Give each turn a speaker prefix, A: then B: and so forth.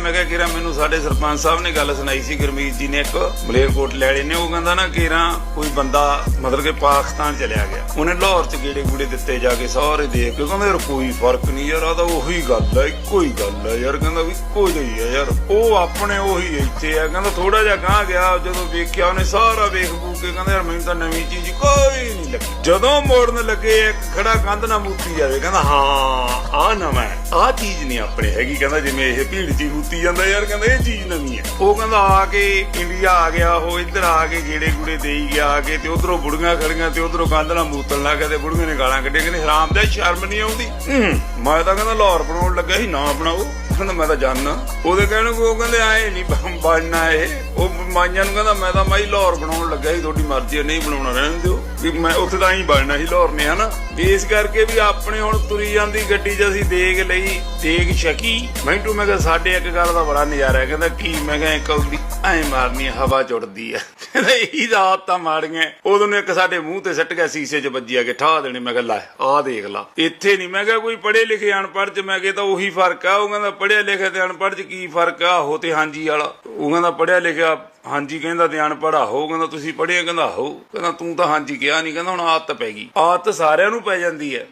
A: ਮੈਂ ਕਿਹਾ, ਕਿਰਾ, ਮੈਨੂੰ ਸਾਡੇ ਸਰਪੰਚ ਸਾਹਿਬ ਨੇ ਗੱਲ ਸੁਣਾਈ ਸੀ, ਗੁਰਮੀਤ ਜੀ ਨੇ ਇੱਕ ਮਲੇਰਕੋਟ ਲੈਲੇ ਨੇ ਉਹ ਕਹਿੰਦਾ ਨਾ, ਕਿਰਾ, ਕੋਈ ਬੰਦਾ ਮਤਲਬ ਕਿ ਪਾਕਿਸਤਾਨ ਚਲਿਆ ਗਿਆ। ਉਹਨੇ ਲਾਹੌਰ ਚ ਗੇੜੇ ਗੂੜੇ ਦਿੱਤੇ ਜਾ ਕੇ ਸਾਰੇ ਦੇਖ ਕੇ ਕਹਿੰਦਾ, ਯਾਰ, ਕੋਈ ਫ਼ਰਕ ਨਹੀਂ ਯਾਰ ਆ ਤਾਂ ਉਹੀ ਗੱਲ ਹੈ ਇੱਕੋ ਹੀ ਗੱਲ ਆ ਯਾਰ। ਕਹਿੰਦਾ ਵੀ ਇੱਕੋ ਜਿਹੀ ਹੈ ਯਾਰ, ਉਹ ਆਪਣੇ ਉਹੀ ਇੱਥੇ ਆ। ਕਹਿੰਦਾ ਥੋੜਾ ਜਿਹਾ ਗਾਂ ਗਿਆ, ਜਦੋਂ ਵੇਖਿਆ ਉਹਨੇ ਸਾਰਾ ਵੇਖ ਬੂਕ ਕੇ, ਕਹਿੰਦਾ, ਯਾਰ, ਮੈਨੂੰ ਤਾਂ ਨਵੀਂ ਚੀਜ਼ ਕੋਈ ਜਦੋਂ ਮੋੜਨ ਲੱਗੇ ਇੱਕ ਖੜਾ ਕੰਧ ਨਾ ਮੂਤੀ ਜਾਵੇ ਕਹਿੰਦਾ ਹਾਂ ਆ ਨਵਾਂ ਹੈ ਆ ਚੀਜ਼ ਨਹੀਂ ਆਪਣੇ ਹੈਗੀ। ਕਹਿੰਦਾ ਜਿਵੇਂ ਇਹ ਭੀੜ ਜੀ ਮੂਤੀ ਜਾਂਦਾ ਯਾਰ ਕਹਿੰਦਾ ਇਹ ਚੀਜ਼ ਨਵੀਂ ਹੈ। ਉਹ ਕਹਿੰਦਾ ਆ ਕੇ ਇੰਡੀਆ ਆ ਗਿਆ ਉਹ ਇੱਧਰ ਆ ਕੇ ਗੇੜੇ ਗੂੜੇ ਦੇਈ ਗਿਆ ਆ ਕੇ ਤੇ ਉਧਰੋਂ ਬੁੜੀਆਂ ਖੜੀਆਂ ਤੇ ਉਧਰੋਂ ਕੰਧ ਨਾਲ ਮੂਤਣ ਲੱਗ ਗਿਆ ਤੇ ਬੁੜੀਆਂ ਨੇ ਗਾਲਾਂ ਕੱਢੀਆਂ ਕਹਿੰਦੇ ਹਰਾਮ ਦਾ ਸ਼ਰਮ ਨਹੀਂ ਆਉਂਦੀ? ਮੈਂ ਤਾਂ ਕਹਿੰਦਾ ਲਾਹੌਰ ਬਣਾਉਣ ਲੱਗਾ ਸੀ ਨਾ ਬਣਾਓ। ਕਹਿੰਦਾ ਮੈਂ ਤਾਂ ਜਾਣਨਾ। ਉਹਦੇ ਕਹਿਣ ਕੋ ਕਹਿੰਦੇ, ਆਏ ਨਹੀਂ ਬਣਨਾ ਇਹ। ਉਹ ਮਾਈਆਂ ਨੂੰ ਕਹਿੰਦਾ, ਮੈਂ ਤਾਂ ਮਾਈ ਲਾਹੌਰ ਬਣਾਉਣ ਲੱਗਾ ਸੀ, ਤੁਹਾਡੀ ਮਰਜ਼ੀ ਨਹੀਂ ਬਣਾਉਣਾ ਰਹਿਣ ਦਿਓ। ਵੀ ਮੈਂ ਉੱਥੇ ਤਾਂ ਹੀ ਬਣਨਾ ਸੀ, ਲਾਹੌਰ ਨੇ, ਹਨਾ। ਵੀ ਇਸ ਕਰਕੇ ਵੀ ਆਪਣੇ ਹੁਣ ਤੁਰੀ ਜਾਂਦੀ ਗੱਡੀ 'ਚ ਅਸੀਂ ਦੇਖ ਲਈ ਦੇਖ ਸ਼ਕੀ ਮੈਂਟੂ ਮੈਂ ਕਿਹਾ, ਸਾਡੇ ਇੱਕ ਗੱਲ ਦਾ ਬੜਾ ਨਜ਼ਾਰਾ ਹੈ। ਕਹਿੰਦਾ, ਕੀ? ਮੈਂ ਕਿਹਾ ਇੱਕ ਉਹਦੀ ਐ ਮਾਰਨੀ, ਹਵਾ ਚੁੱਟਦੀ ਆ ਕਹਿੰਦਾ, ਇਹੀ ਦਾ ਤਾਂ ਮਾੜੀਆਂ। ਉਦੋਂ ਨੇ ਇੱਕ ਸਾਡੇ ਮੂੰਹ ਤੇ ਸੱਟ ਗਿਆ, ਸੀਸੇ 'ਚ ਵੱਜੀ ਕੇ ਠਾ ਦੇਣੇ। ਮੈਂ ਕਿਹਾ, ਲੈ, ਆਹ ਦੇਖ ਲਾ। ਇੱਥੇ ਨਹੀਂ। ਮੈਂ ਕਿਹਾ, ਕੋਈ ਪੜ੍ਹੇ ਲਿਖੇ ਅਨਪੜ੍ਹ 'ਚ? ਮੈਂ ਕਿਹਾ ਤਾਂ ਉਹੀ ਫ਼ਰਕ ਆ। ਉਹ ਕਹਿੰਦਾ, ਪੜ੍ਹਿਆ ਲਿਖਿਆ ਤੇ ਅਨਪੜ੍ਹ 'ਚ ਕੀ ਫ਼ਰਕ ਆ? ਹੋ ਤੇ ਹਾਂਜੀ ਵਾਲਾ। ਉਹ ਕਹਿੰਦਾ, ਪੜ੍ਹਿਆ ਲਿਖਿਆ, ਹਾਂਜੀ ਕਹਿੰਦਾ ਤੇ ਅਨਪੜ੍ਹ ਹੋ ਕਹਿੰਦਾ, ਤੁਸੀਂ ਪੜ੍ਹੇ ਕਹਿੰਦਾ ਹੋ ਕਹਿੰਦਾ, ਤੂੰ ਤਾਂ ਹਾਂਜੀ ਕਿਹਾ ਨਹੀਂ। ਕਹਿੰਦਾ, ਹੁਣ ਆਦਤ ਪੈ ਗਈ। ਆਦਤ ਸਾਰਿਆਂ ਨੂੰ ਪੈ ਜਾਂਦੀ ਹੈ।